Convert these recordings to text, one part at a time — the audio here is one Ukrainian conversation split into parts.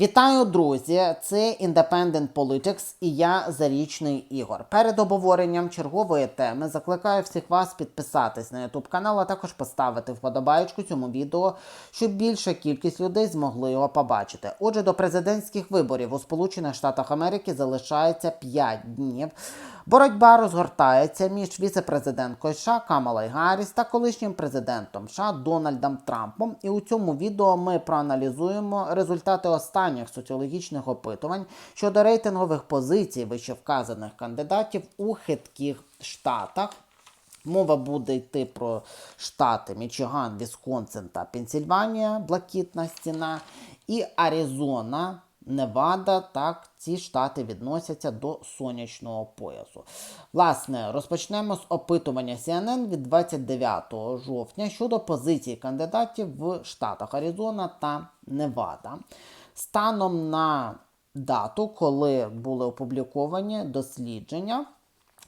Вітаю, друзі! Це Independent Politics і я Зарічний Ігор. Перед обговоренням чергової теми закликаю всіх вас підписатись на YouTube канал, а також поставити вподобайку цьому відео, щоб більша кількість людей змогли його побачити. Отже, до президентських виборів у Сполучених Штатах Америки залишається 5 днів. Боротьба розгортається між віце-президенткою США Камалою Гарріс та колишнім президентом США Дональдом Трампом. І у цьому відео ми проаналізуємо результати останніх соціологічних опитувань щодо рейтингових позицій вищевказаних кандидатів у хитких штатах. Мова буде йти про штати Мічиган, Вісконсин та Пенсільванія, Блакитна стіна, і Аризона, Невада. Так, ці штати відносяться до сонячного поясу. Власне, розпочнемо з опитування CNN від 29 жовтня щодо позицій кандидатів в штатах Аризона та Невада. Станом на дату, коли були опубліковані дослідження,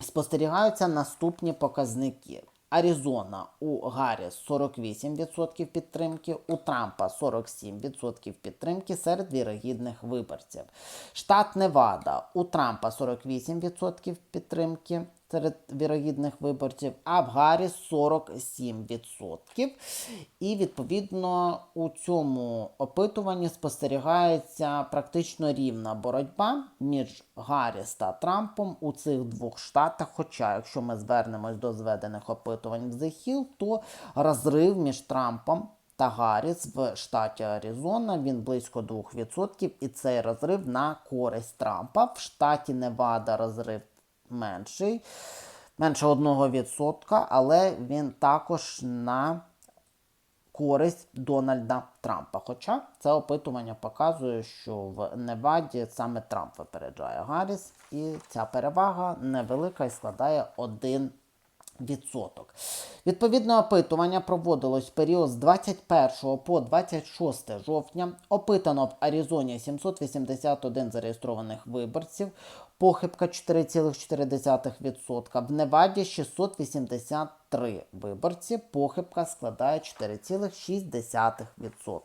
спостерігаються наступні показники. Аризона у Гарріс 48% підтримки, у Трампа 47% підтримки серед вірогідних виборців. Штат Невада у Трампа 48% підтримки серед вірогідних виборців, а в Гарріс 47%. І відповідно у цьому опитуванні спостерігається практично рівна боротьба між Гарріс та Трампом у цих двох штатах. Хоча, якщо ми звернемось до зведених опитувань в The то розрив між Трампом та Гарріс в штаті Аризона він близько 2%, і цей розрив на користь Трампа. В штаті Невада розрив менший, менше 1%, але він також на користь Дональда Трампа. Хоча це опитування показує, що в Неваді саме Трамп випереджає Гарріс, і ця перевага невелика і складає 1%. Відповідне опитування проводилось в період з 21 по 26 жовтня. Опитано в Аризоні 781 зареєстрованих виборців, похибка 4,4%. В Неваді 683 виборці, похибка складає 4,6%.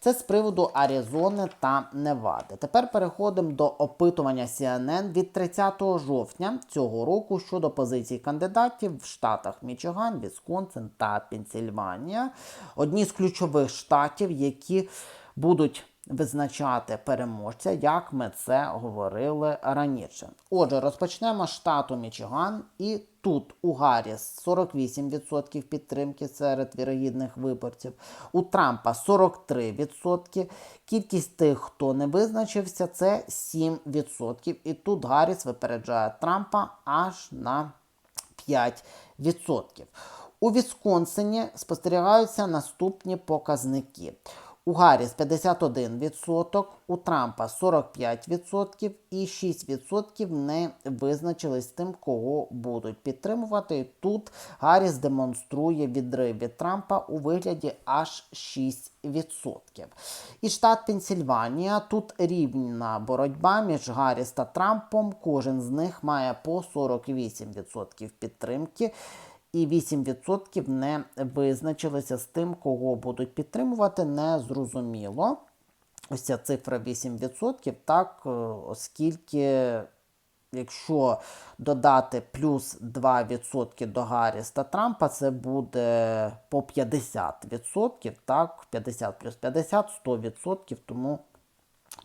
Це з приводу Аризони та Невади. Тепер переходимо до опитування CNN від 30 жовтня цього року щодо позицій кандидатів в штатах Мічиган, Вісконсин та Пенсільванія. Одні з ключових штатів, які будуть визначати переможця, як ми це говорили раніше. Отже, розпочнемо з штату Мічиган, і тут у Гарріс 48% підтримки серед вірогідних виборців, у Трампа 43%. Кількість тих, хто не визначився, це 7%. І тут Гарріс випереджає Трампа аж на 5%. У Вісконсині спостерігаються наступні показники. У Гарріс 51%, у Трампа 45% і 6% не визначились тим, кого будуть підтримувати. Тут Гарріс демонструє відрив від Трампа у вигляді аж 6%. І штат Пенсільванія тут рівна боротьба між Гарріс та Трампом. Кожен з них має по 48% підтримки і 8% не визначилися з тим, кого будуть підтримувати, не зрозуміло. Ось ця цифра 8%, так, е, оскільки, якщо додати плюс 2% до Гарріс та Трампа, це буде по 50%, так, 50 плюс 50, 100%, тому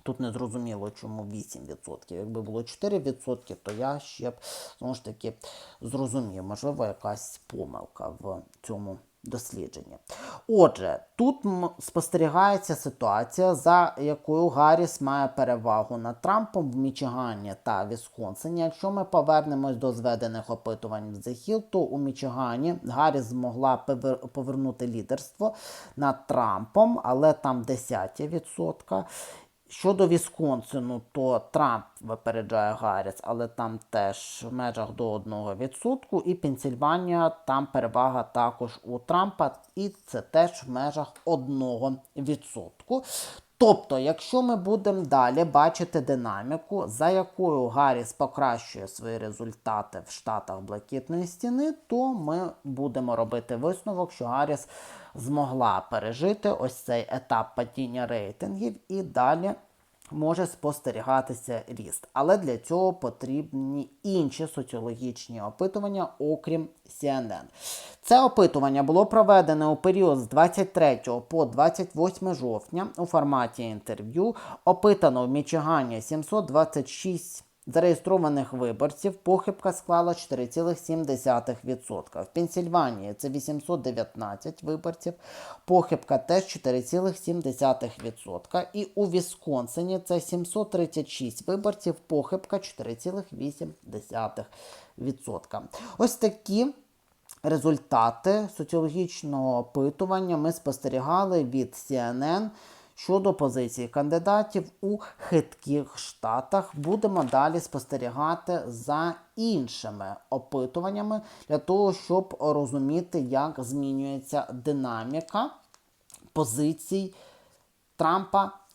Тут не зрозуміло, чому 8%. Якби було 4%, то я ще б знову ж таки зрозумів, можливо, якась помилка в цьому дослідженні. Отже, тут спостерігається ситуація, за якою Гарріс має перевагу над Трампом в Мічигані та Вісконсині. Якщо ми повернемось до зведених опитувань в Hill, то у Мічигані Гарріс змогла повернути лідерство над Трампом, але там 10%. Щодо Вісконсину, то Трамп випереджає Гарріс, але там теж в межах до 1%. І Пенсільванія, там перевага також у Трампа, і це теж в межах 1%. Тобто, якщо ми будемо далі бачити динаміку, за якою Гарріс покращує свої результати в штатах Блакитної стіни, то ми будемо робити висновок, що Гарріс змогла пережити ось цей етап падіння рейтингів і далі може спостерігатися ріст. Але для цього потрібні інші соціологічні опитування, окрім CNN. Це опитування було проведене у період з 23 по 28 жовтня у форматі інтерв'ю. Опитано в Мічигані 726 зареєстрованих виборців. Похибка склала 4,7%. В Пенсільванії це 819 виборців. Похибка теж 4,7%. І у Вісконсині це 736 виборців. Похибка 4,8%. Ось такі. Результати соціологічного опитування ми спостерігали від CNN щодо позиції кандидатів у хитких штатах. Будемо далі спостерігати за іншими опитуваннями для того, щоб розуміти, як змінюється динаміка позицій Трампа